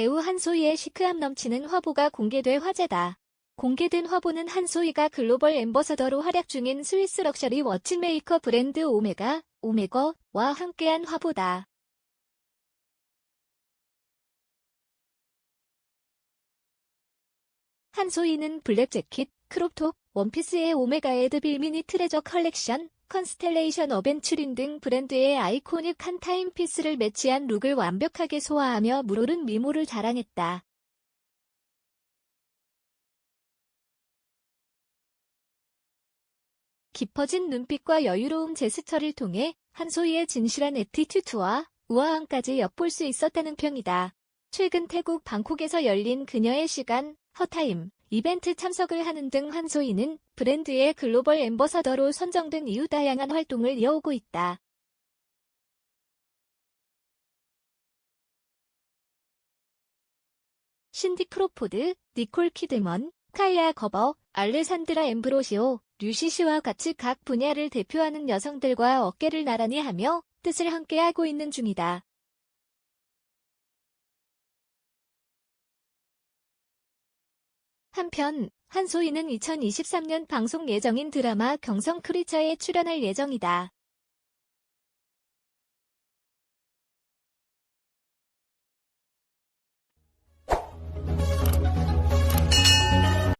배우 한소희의 시크함 넘치는 화보가 공개돼 화제다. 공개된 화보는 한소희가 글로벌 앰버서더로 활약 중인 스위스 럭셔리 워치메이커 브랜드 오메가, 오메거와 함께한 화보다. 한소희는 블랙 재킷, 크롭톱, 원피스의 오메가 에드빌 미니 트레저 컬렉션, 컨스텔레이션 어벤츄린 등 브랜드의 아이코닉 한 타임피스를 매치한 룩을 완벽하게 소화하며 물오른 미모를 자랑했다. 깊어진 눈빛과 여유로운 제스처를 통해 한소희의 진실한 에티튜드와 우아함까지 엿볼 수 있었다는 평이다. 최근 태국 방콕에서 열린 그녀의 시간, 허타임, 이벤트 참석을 하는 등 한소희는 브랜드의 글로벌 앰버서더로 선정된 이후 다양한 활동을 이어오고 있다. 신디 크로포드, 니콜 키드먼, 카이아 거버, 알레산드라 엠브로시오, 류시시와 같이 각 분야를 대표하는 여성들과 어깨를 나란히 하며 뜻을 함께 하고 있는 중이다. 한편 한소희는 2023년 방송 예정인 드라마 경성 크리처에 출연할 예정이다.